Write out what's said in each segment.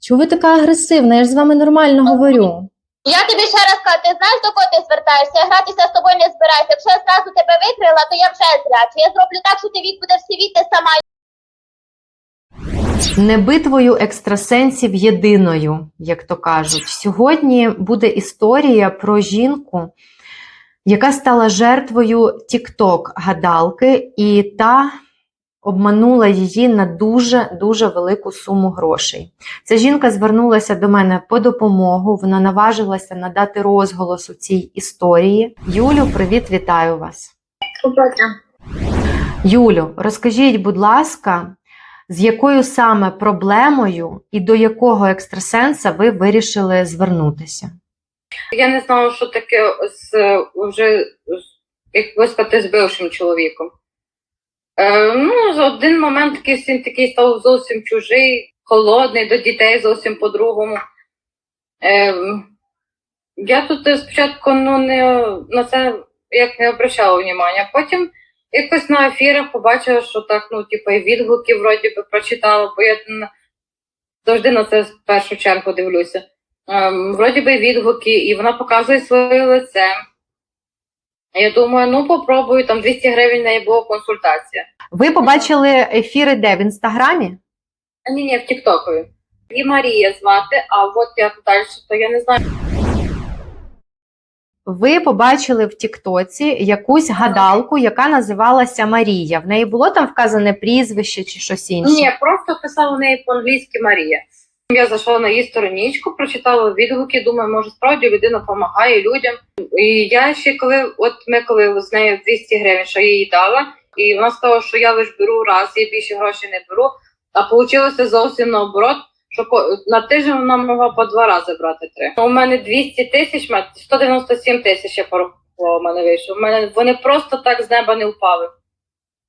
Чому ви така агресивна? Я ж з вами нормально говорю. Я тобі ще раз кажу, ти знаєш, до кого ти звертаєшся? Я гратися з тобою не збираюся. Якщо я зразу тебе викрила, то я вже зрячу. Я зроблю так, що ти вік будеш сивіти сама. Не битвою екстрасенсів єдиною, як то кажуть. Сьогодні буде історія про жінку, яка стала жертвою тік-ток гадалки, і та обманула її на дуже дуже велику суму грошей. Ця жінка звернулася до мене по допомогу. Вона наважилася надати розголос у цій історії. Юлю, привіт, вітаю вас. Юлю, розкажіть, будь ласка, з якою саме проблемою і до якого екстрасенса ви вирішили звернутися? Я не знала, що таке з вже як ви сказати, з бившим чоловіком. Е, ну, за один момент такий він такий став зовсім чужий, холодний, до дітей зовсім по-другому. Е, я тут спочатку ну, не, на це як не обращала уваги. Потім якось на ефірах побачила, що так, ну, типу, і відгуки вроді би прочитала, бо я завжди на це в першу чергу дивлюся. Ем, вроді би відгуки, і вона показує своє лице. Я думаю, ну попробую, там 200 гривень неї була консультація. Ви побачили ефіри де в інстаграмі? Ні, ні, в Тіктокові. Її Марія звати, а от як далі, то я не знаю. Ви побачили в Тіктоці якусь гадалку, яка називалася Марія. В неї було там вказане прізвище чи щось інше? Ні, просто писала в неї по-англійськи Марія. Я зайшла на її страничку, прочитала відгуки, думаю, може справді людина допомагає людям. І я ще коли, от ми коли з нею 200 гривень, що я їй дала, і вона сказала, що я лише беру раз, я більше грошей не беру. А вийшло зовсім наоборот, що на тиждень вона могла по два рази брати три. У мене 200 тисяч, 197 тисяч я порахувала, у мене вийшло. У мене вони просто так з неба не впали. Я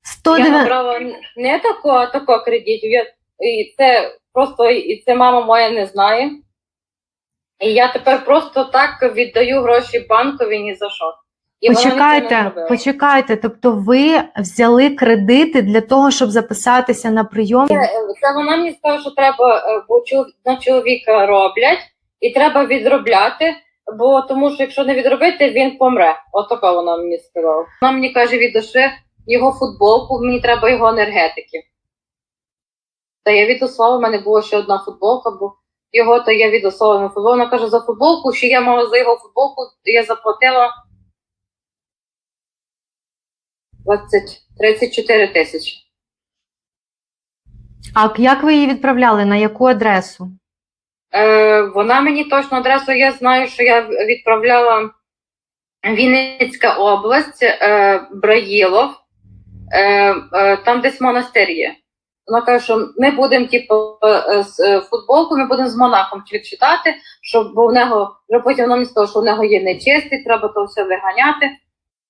109... набрала не такого, а такого кредитів. Я, і це просто і це мама моя не знає. І я тепер просто так віддаю гроші банкові ні за що. І Почекайте, почекайте. Тобто ви взяли кредити для того, щоб записатися на прийом? Це, це вона мені сказала, що треба, е, бо на чоловіка роблять, і треба відробляти, бо тому що якщо не відробити, він помре. Отака вона мені сказала. Вона мені каже від душі його футболку, мені треба його енергетики. Та я відослала, в мене була ще одна футболка, бо його то я відослала на футболку. Вона каже, за футболку, що я мала за його футболку, я заплатила 20, 34 тисячі. А як ви її відправляли? На яку адресу? Е, вона мені точно адресу, я знаю, що я відправляла Вінницька область, е, Браїлов, е, е, там десь монастир є. Вона каже, що ми будемо, типу, е, з е, футболку, ми будемо з монахом відчитати, щоб бо в нього, вже потім вона мені що в нього є нечистий, треба то все виганяти.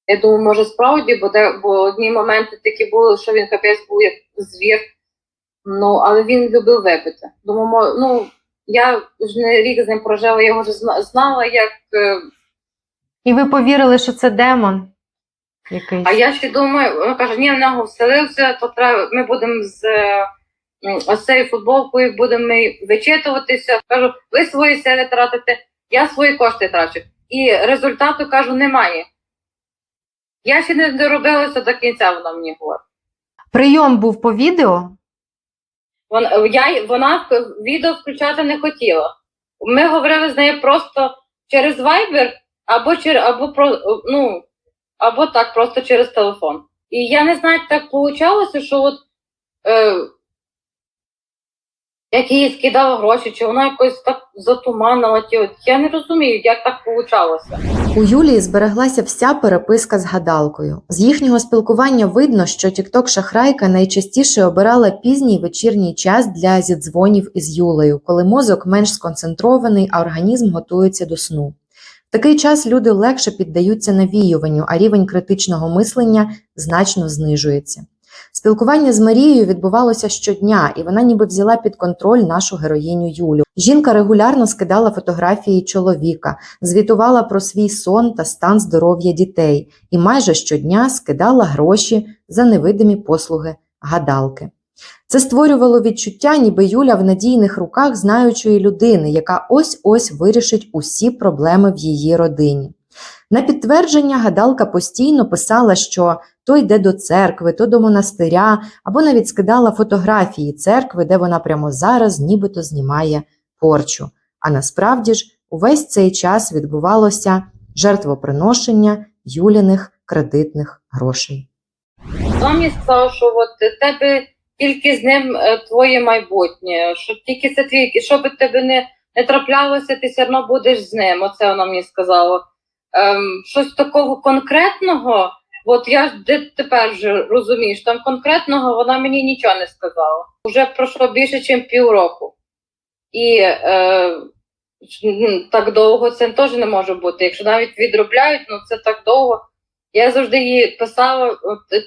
Я думаю, може справді, бо, де, бо одні моменти такі були, що він капець був як звір. Ну, але він любив випити. Думаю, ну, я ж не рік з ним прожила, я його вже знала, як. е, І ви повірили, що це демон? Якийсь? А я ще думаю, вона каже, ні, в нього вселився, то треба, ми будемо з м, ось цією футболкою будемо ми вичитуватися. Кажу, ви свої сили тратите, я свої кошти трачу. І результату кажу, немає. Я ще не доробилася до кінця, вона мені говорить. Прийом був по відео? Вона, я, вона відео включати не хотіла. Ми говорили з нею просто через Viber або, або, про, ну, або так, просто через телефон. І я не знаю, як так вийшло, що от, е, як їй скидала гроші, чи вона якось так затуманила. Ті, от, я не розумію, як так вийшло. У Юлії збереглася вся переписка з гадалкою. З їхнього спілкування видно, що тікток шахрайка найчастіше обирала пізній вечірній час для зідзвонів із Юлею, коли мозок менш сконцентрований, а організм готується до сну. Такий час люди легше піддаються навіюванню, а рівень критичного мислення значно знижується. Спілкування з Марією відбувалося щодня, і вона ніби взяла під контроль нашу героїню Юлю. Жінка регулярно скидала фотографії чоловіка, звітувала про свій сон та стан здоров'я дітей і майже щодня скидала гроші за невидимі послуги гадалки. Це створювало відчуття, ніби Юля в надійних руках знаючої людини, яка ось-ось вирішить усі проблеми в її родині. На підтвердження гадалка постійно писала, що то йде до церкви, то до монастиря, або навіть скидала фотографії церкви, де вона прямо зараз нібито знімає порчу. А насправді ж увесь цей час відбувалося жертвоприношення Юліних кредитних грошей. Мені сказала, що от тебе тільки з ним е, твоє майбутнє, що тільки це твій, і що би тебе не, не траплялося, ти все одно будеш з ним. Оце вона мені сказала. Ем, щось такого конкретного, от я ж тепер вже розумієш, там конкретного вона мені нічого не сказала. Уже пройшло більше, ніж півроку. І е, так довго це теж не може бути. Якщо навіть відробляють, ну це так довго. Я завжди їй писала: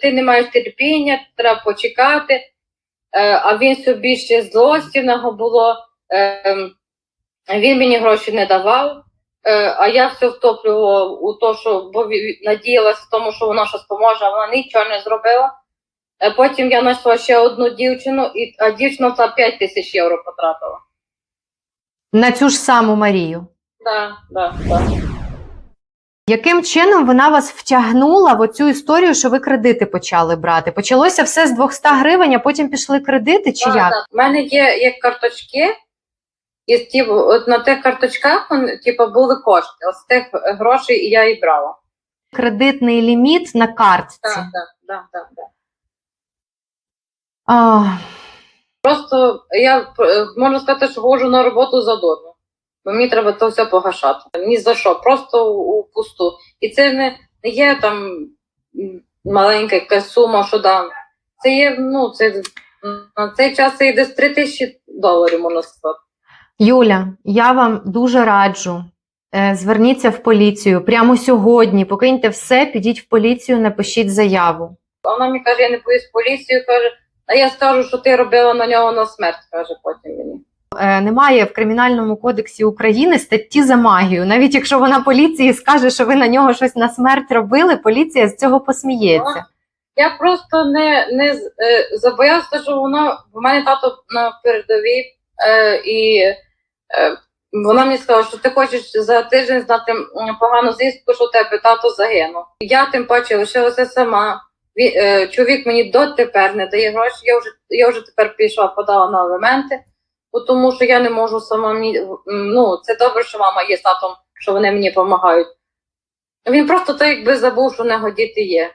ти не маєш терпіння, треба почекати. Е, а він собі ще злості в нього було. Е, він мені гроші не давав, е, а я все втоплювала у те, що бо надіялася в тому, що вона щось поможе, а вона нічого не зробила. Потім я знайшла ще одну дівчину, і, а дівчина та 5 тисяч євро потратила. На цю ж саму Марію. Да, да, да. Яким чином вона вас втягнула в оцю історію, що ви кредити почали брати? Почалося все з 200 гривень, а потім пішли кредити чи Да, як? да. У мене є, є карточки, і типу, от на тих карточках типу, були кошти. З тих грошей я і брала. Кредитний ліміт на картці. Так, так, так, так, так. А, Просто я е, можна сказати, що ходжу на роботу задорно. Бо мені треба то все погашати. Ні за що, просто у, пусту. І це не, не є там маленька якась сума, що дам. Це є, ну, це на цей час це йде з 3 тисячі доларів, можна сказати. Юля, я вам дуже раджу. е, Зверніться в поліцію прямо сьогодні. Покиньте все, підіть в поліцію, напишіть заяву. Вона мені каже, я не боюсь поліцію, каже, а я скажу, що ти робила на нього на смерть, каже потім мені. Е, Немає в кримінальному кодексі України статті за магію. Навіть якщо вона поліції скаже, що ви на нього щось на смерть робили, поліція з цього посміється. Я просто не, не е, забоялася, що воно в мене тато на передовій, е, і е, вона мені сказала, що ти хочеш за тиждень знати погану звістку, що тебе тато загинув. Я тим паче лишилася сама. Е, чоловік мені дотепер не дає гроші. Я вже я вже тепер пішла, подала на елементи, тому що я не можу сама. Ну це добре, що мама є з татом, що вони мені допомагають. Він просто так якби забув, що в нього діти є.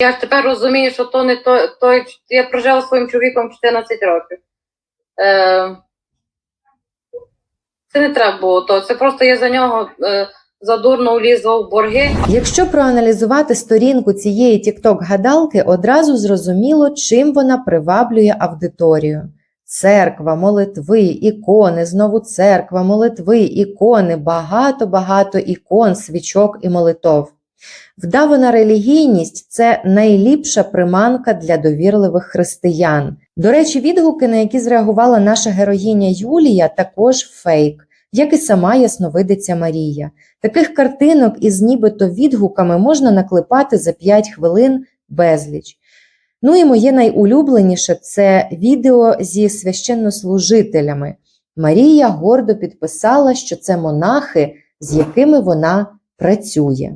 Я ж тепер розумію, що то не той, той я прожила своїм чоловіком 14 років. Е, це не треба було то. Це просто я за нього е, задурно влізла в борги. Якщо проаналізувати сторінку цієї тікток-гадалки, одразу зрозуміло, чим вона приваблює аудиторію. Церква, молитви, ікони, знову церква, молитви, ікони, багато-багато ікон, свічок і молитов. Вдавана релігійність це найліпша приманка для довірливих християн. До речі, відгуки, на які зреагувала наша героїня Юлія, також фейк, як і сама ясновидиця Марія. Таких картинок із нібито відгуками можна наклепати за 5 хвилин безліч. Ну і моє найулюбленіше це відео зі священнослужителями. Марія гордо підписала, що це монахи, з якими вона працює.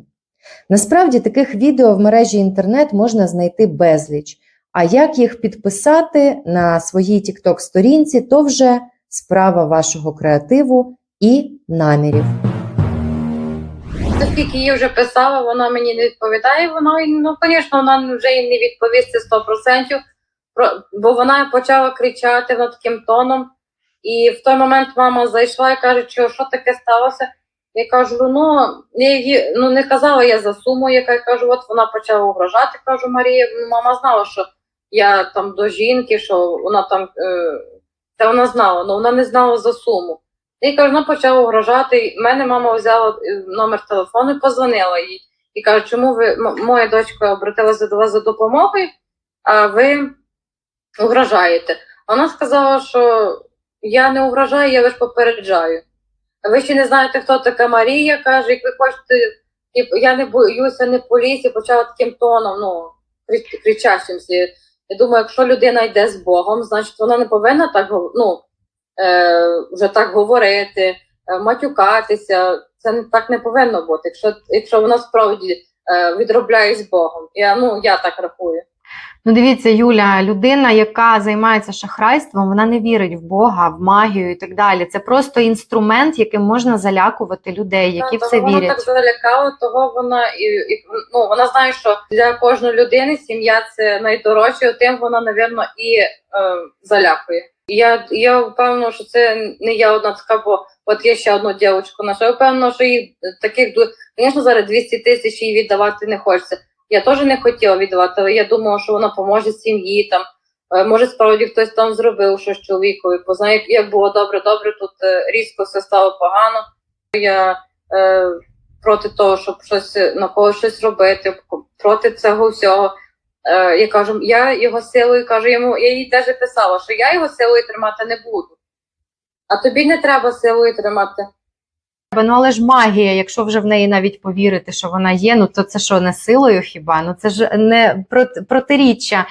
Насправді таких відео в мережі інтернет можна знайти безліч. А як їх підписати на своїй TikTok сторінці, то вже справа вашого креативу і намірів. Оскільки їй вже писала, вона мені не відповідає. Вона ну, звісно, вона вже їй не відповість 100%, бо вона почала кричати над таким тоном. І в той момент мама зайшла і каже, що, що таке сталося. Я кажу, ну я її ну не казала я за суму, яка я кажу, от вона почала угрожати. Кажу, Марія, ну, мама знала, що я там до жінки, що вона там е, та вона знала, але вона не знала за суму. І каже, вона почала угрожати. Мене мама взяла е, номер телефону і позвонила їй. І каже, чому ви моя дочка обратилася до вас за допомогою, а ви угрожаєте. Вона сказала, що я не угрожаю, я лише попереджаю. Ви ще не знаєте, хто така Марія, каже, як ви хочете, я не боюся не поліції, почала таким тоном, ну, крич- кричащим. всі. Я думаю, якщо людина йде з Богом, значить вона не повинна так ну, вже так говорити, е, матюкатися. Це так не повинно бути. Якщо, якщо вона справді е, відробляє з Богом. Я, ну, я так рахую. Ну, дивіться, Юля, людина, яка займається шахрайством, вона не вірить в Бога, в магію і так далі. Це просто інструмент, яким можна залякувати людей, які в це того Вона так залякала, того вона і, і ну вона знає, що для кожної людини сім'я це найдорожче, тим вона, напевно, і е, залякує. Я, я впевнена, що це не я одна така, бо от є ще одну дівчинку наша. Я впевнена, що їй таких звісно, зараз 200 тисяч їй віддавати не хочеться. Я теж не хотіла віддавати, але я думала, що вона поможе сім'ї там. Е, Може, справді хтось там зробив щось чоловікові, бо знає, як- як було добре, добре, тут е, різко все стало погано. Я е, проти того, щоб щось на когось щось робити, проти цього всього. Е, я кажу, я його силою кажу йому, я їй теж писала, що я його силою тримати не буду. А тобі не треба силою тримати. Ну але ж магія, якщо вже в неї навіть повірити, що вона є, ну то це що не силою хіба? Ну це ж не проти- протиріччя.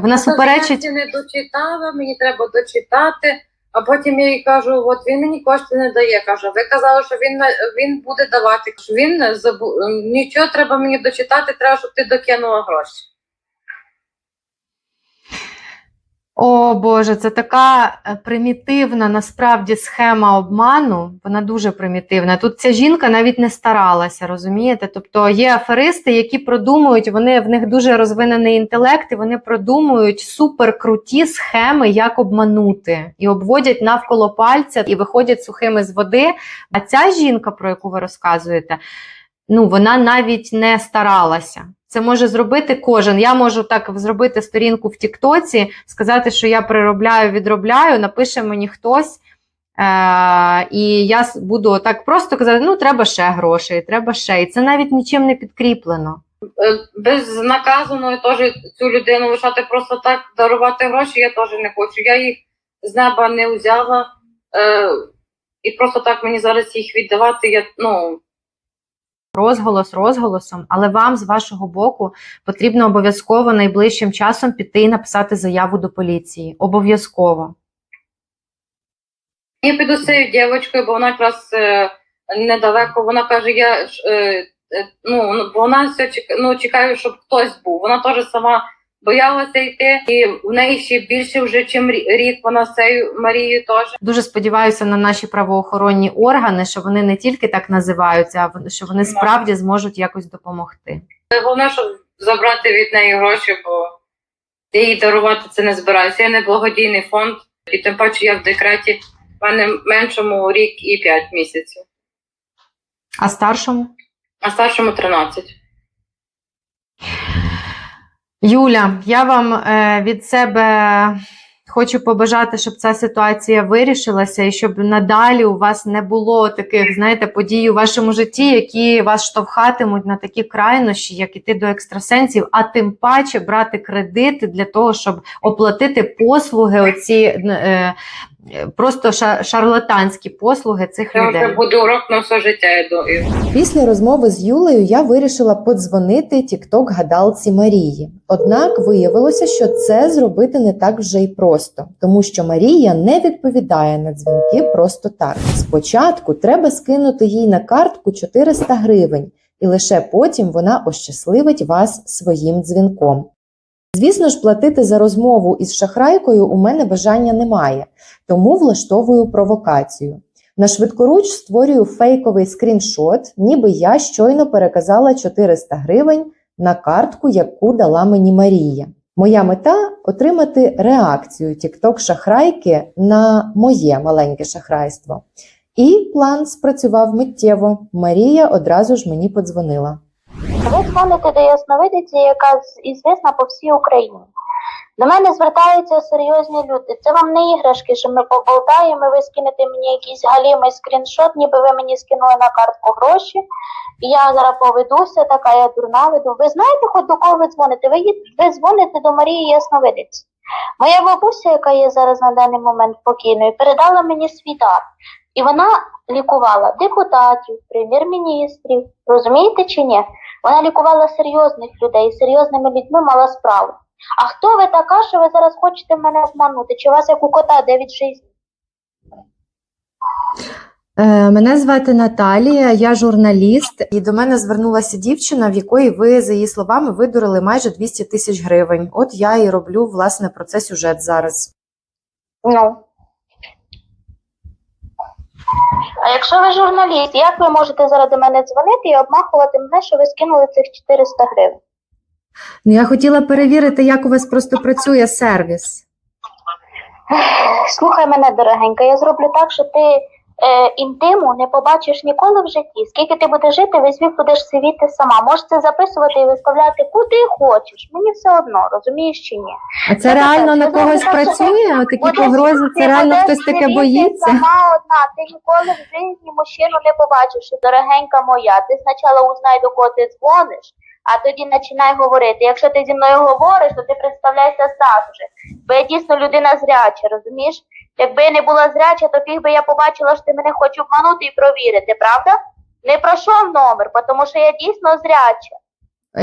Вона Я суперечить. ще не дочитала, мені треба дочитати. А потім я їй кажу: от він мені кошти не дає. Кажу, ви казали, що він він буде давати. Він забу... нічого треба мені дочитати, треба, щоб ти докинула гроші. О Боже, це така е, примітивна насправді схема обману. Вона дуже примітивна. Тут ця жінка навіть не старалася, розумієте? Тобто є аферисти, які продумують, вони в них дуже розвинений інтелект, і вони продумують суперкруті схеми, як обманути, і обводять навколо пальця і виходять сухими з води. А ця жінка, про яку ви розказуєте, ну вона навіть не старалася. Це може зробити кожен. Я можу так зробити сторінку в Тіктоці, сказати, що я приробляю, відробляю, напише мені хтось. Е- і я буду так просто казати: ну, треба ще грошей, треба ще. І це навіть нічим не підкріплено. Е, без наказаної теж цю людину лишати просто так дарувати гроші, я теж не хочу. Я їх з неба не взяла. Е, і просто так мені зараз їх віддавати. Я, ну, Розголос розголосом, але вам з вашого боку потрібно обов'язково найближчим часом піти і написати заяву до поліції. Обов'язково. Я піду з цією дівчинкою, бо вона якраз е, недалеко. Вона каже, я е, е, ну, ну, вона все ну, чекає, щоб хтось був. Вона теж сама боялася йти, і в неї ще більше вже, чим рік вона з цією Марією теж. Дуже сподіваюся на наші правоохоронні органи, що вони не тільки так називаються, а що вони справді зможуть якось допомогти. Головне, щоб забрати від неї гроші, бо я їй дарувати це не збираюся. Я не благодійний фонд, і тим паче я в декреті. В мене меншому рік і 5 місяців, А старшому? а старшому 13. Юля, я вам е, від себе хочу побажати, щоб ця ситуація вирішилася і щоб надалі у вас не було таких, знаєте, подій у вашому житті, які вас штовхатимуть на такі крайнощі, як іти до екстрасенсів, а тим паче брати кредити для того, щоб оплатити послуги, оці е, просто ша- шарлатанські послуги цих Це людей. вже буде урок на все життя. Я думаю. Після розмови з Юлею я вирішила подзвонити тікток гадалці Марії. Однак виявилося, що це зробити не так вже й просто, тому що Марія не відповідає на дзвінки просто так. Спочатку треба скинути їй на картку 400 гривень, і лише потім вона ощасливить вас своїм дзвінком. Звісно ж, платити за розмову із шахрайкою у мене бажання немає, тому влаштовую провокацію. На швидкоруч створюю фейковий скріншот, ніби я щойно переказала 400 гривень на картку, яку дала мені Марія. Моя мета отримати реакцію TikTok шахрайки на моє маленьке шахрайство. І план спрацював миттєво. Марія одразу ж мені подзвонила. Ви дзвоните до ясновидиці, яка з- ізвісна по всій Україні. До мене звертаються серйозні люди. Це вам не іграшки, що ми поболтаємо, ви скинете мені якийсь галімий скріншот, ніби ви мені скинули на картку гроші. І я зараз поведуся, така я дурна веду. Ви знаєте, хоч до кого ви дзвоните? Ви, ви дзвоните до Марії Ясновидиці. Моя бабуся, яка є зараз на даний момент покійною, передала мені свій дар. І вона лікувала депутатів, прем'єр-міністрів. Розумієте чи ні? Вона лікувала серйозних людей, серйозними людьми мала справу. А хто ви така, що ви зараз хочете мене обманути? Чи у вас як у кота 9 жизней? Е, Мене звати Наталія, я журналіст, і до мене звернулася дівчина, в якої ви, за її словами, видурили майже 200 тисяч гривень. От я і роблю власне про це сюжет зараз. Ну. А якщо ви журналіст, як ви можете заради мене дзвонити і обмахувати мене, що ви скинули цих 400 гривень? Ну я хотіла перевірити, як у вас просто працює сервіс. Слухай мене, дорогенька, я зроблю так, що ти е, інтиму не побачиш ніколи в житті. Скільки ти будеш жити, весь вік будеш сивіти сама. Можеш це записувати і виставляти куди хочеш. Мені все одно, розумієш чи ні? А це Я реально так, на когось так, працює? Отакі погрози, це реально хтось таке боїться? Сама одна, ти ніколи в житті мужчину не побачиш, дорогенька моя. Ти спочатку узнай, до кого ти дзвониш, а тоді починай говорити. Якщо ти зі мною говориш, то ти представляйся зразу же. Бо я дійсно людина зряча, розумієш? Якби я не була зряча, то фіг би я побачила, що ти мене хочеш обманути і провірити, правда? Не пройшов номер, тому що я дійсно зряча.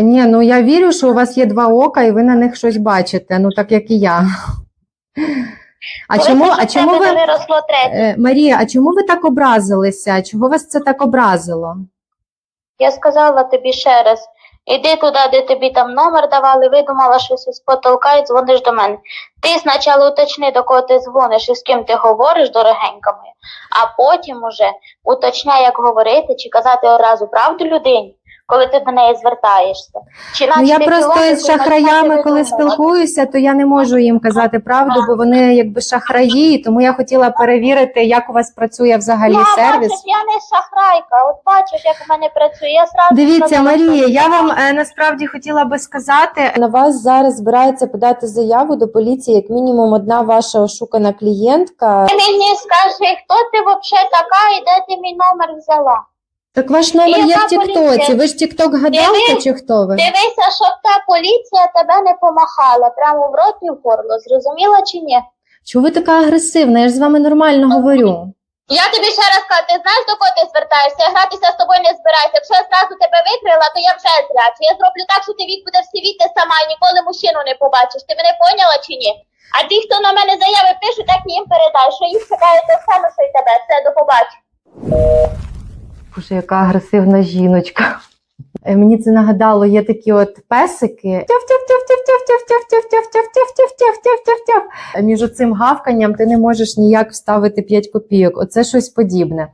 Ні, ну я вірю, що у вас є два ока, і ви на них щось бачите, ну так як і я. А Дивися, чому, а чому ви, виросло третє? Е, Марія, а чому ви так образилися? Чого вас це так образило? Я сказала тобі ще раз, іди туди, де тобі там номер давали, видумала щось із потолка і дзвониш до мене. Ти спочатку уточни, до кого ти дзвониш і з ким ти говориш, дорогенька моя, а потім уже уточняй, як говорити, чи казати одразу правду людині, коли ти до неї звертаєшся. Чи Ну я просто з шахраями, коли спілкуюся, то я не можу їм казати правду, бо вони якби шахраї, тому я хотіла перевірити, як у вас працює взагалі Я сервіс. бачиш, я не шахрайка, от бачиш, як в мене працює. Я сразу Дивіться, сказала, Марія, я вам е, насправді хотіла би сказати. На вас зараз збирається подати заяву до поліції, як мінімум, одна ваша ошукана клієнтка. Ти мені скажи, хто ти взагалі така і де ти мій номер взяла? Так ваш номер є в Тіктоці. Ви ж Тікток гадалка чи хто ви? Дивися, щоб та поліція тебе не помахала прямо в рот і в горло. Зрозуміла чи ні? Чого ви така агресивна? Я ж з вами нормально говорю. Я тобі ще раз кажу, ти знаєш, до кого ти звертаєшся? Я гратися з тобою не збираюся. Якщо я зразу тебе викрила, то я вже зряча. Я зроблю так, що ти вік будеш сивіти сама і ніколи мужчину не побачиш. Ти мене поняла чи ні? А ті, хто на мене заяви пишуть, так їм передай, що їх чекає те саме, що й тебе. Все, до побачення. Боже, яка агресивна жіночка. Мені це нагадало, є такі от песики. Між оцим гавканням ти не можеш ніяк вставити 5 копійок. Оце щось подібне.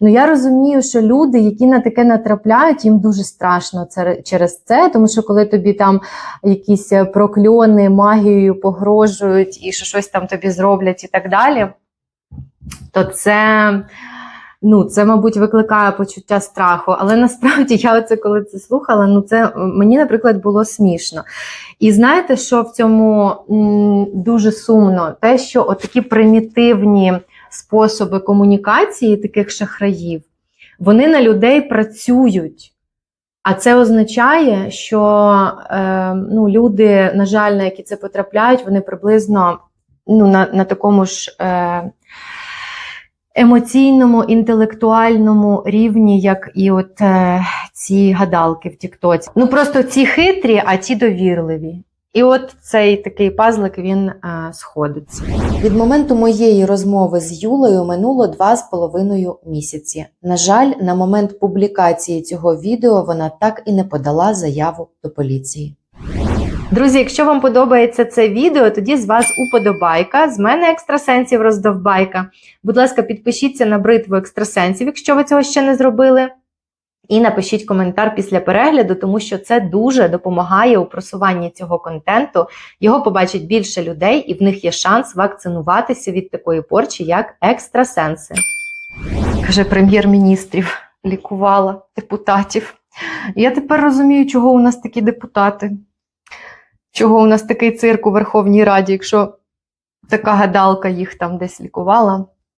Ну я розумію, що люди, які на таке натрапляють, їм дуже страшно через це, тому що коли тобі там якісь прокльони магією погрожують і що щось там тобі зроблять і так далі, то це. Ну, це, мабуть, викликає почуття страху. Але насправді я оце коли це слухала, ну це мені, наприклад, було смішно. І знаєте, що в цьому м, дуже сумно? Те, що отакі примітивні способи комунікації таких шахраїв, вони на людей працюють. А це означає, що е, ну, люди, на жаль, на які це потрапляють, вони приблизно ну, на, на такому ж. Е, емоційному, інтелектуальному рівні, як і от е, ці гадалки в Тіктоці. Ну просто ці хитрі, а ті довірливі. І от цей такий пазлик він е, сходиться. Від моменту моєї розмови з Юлею минуло два з половиною місяці. На жаль, на момент публікації цього відео вона так і не подала заяву до поліції. Друзі, якщо вам подобається це відео, тоді з вас уподобайка, з мене екстрасенсів роздовбайка. Будь ласка, підпишіться на бритву екстрасенсів, якщо ви цього ще не зробили. І напишіть коментар після перегляду, тому що це дуже допомагає у просуванні цього контенту. Його побачить більше людей, і в них є шанс вакцинуватися від такої порчі, як екстрасенси. Каже прем'єр-міністрів, лікувала депутатів. Я тепер розумію, чого у нас такі депутати. Чого у нас такий цирк у Верховній Раді, якщо така гадалка їх там десь лікувала.